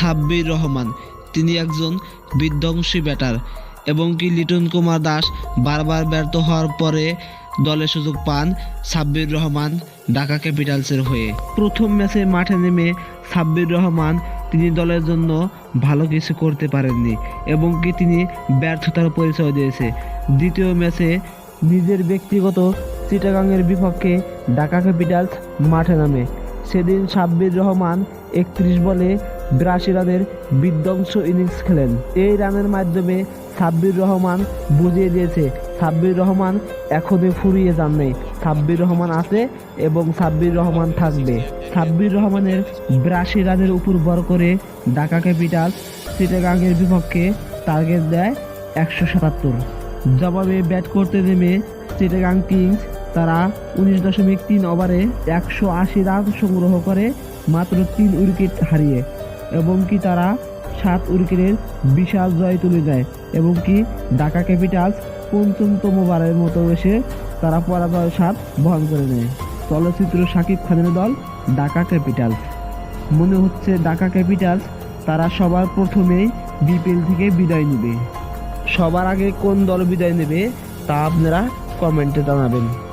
সাব্বির রহমান। তিনি একজন বিধ্বংসী ব্যাটার এবং কি লিটন কুমার দাস বারবার ব্যর্থ হওয়ার পরে দলে সুযোগ পান সাব্বির রহমান ঢাকা ক্যাপিটালসের হয়ে। প্রথম ম্যাচে মাঠে নেমে সাব্বির রহমান তিনি দলের জন্য ভালো কিছু করতে পারেননি এবং কি তিনি ব্যর্থতার পরিচয় দিয়েছে। দ্বিতীয় ম্যাচে নিজের ব্যক্তিগত চিটাগাংয়ের বিপক্ষে ঢাকা ক্যাপিটালস মাঠে নামে। সেদিন সাব্বির রহমান একত্রিশ বলে বিরাশি রানের বিধ্বংস ইনিংস খেলেন। এই রানের মাধ্যমে সাব্বির রহমান বুঝিয়ে দিয়েছে, সাব্বির রহমান এখনই ফুরিয়ে যান নাই সাব্বির রহমান আছে এবং সাব্বির রহমান থাকবে। সাব্বির রহমানের বিরাশি রানের উপর ভর করে ঢাকা ক্যাপিটালস চিটাগাংয়ের বিপক্ষে টার্গেট দেয় একশো সাতাত্তর। জবাবে ব্যাট করতে নেমে চিটাগাং কিংস তারা উনিশ দশমিক তিন ওভারে একশো আশি রান সংগ্রহ করে মাত্র তিন উইকেট হারিয়ে। এবং কি তারা সাত উইকেটের বিশাল জয় তুলে যায় এবং কি ঢাকা ক্যাপিটালস পঞ্চমতম বারের মতো এসে তারা পরাজয় সাত বহন করে নেয়। চলচ্চিত্র সাকিব খানের দল ঢাকা ক্যাপিটালস। মনে হচ্ছে ঢাকা ক্যাপিটালস তারা সবার প্রথমেই বিপিএল থেকে বিদায় নেবে। সবার আগে কোন দল বিদায় নেবে তা আপনারা কমেন্টে জানাবেন।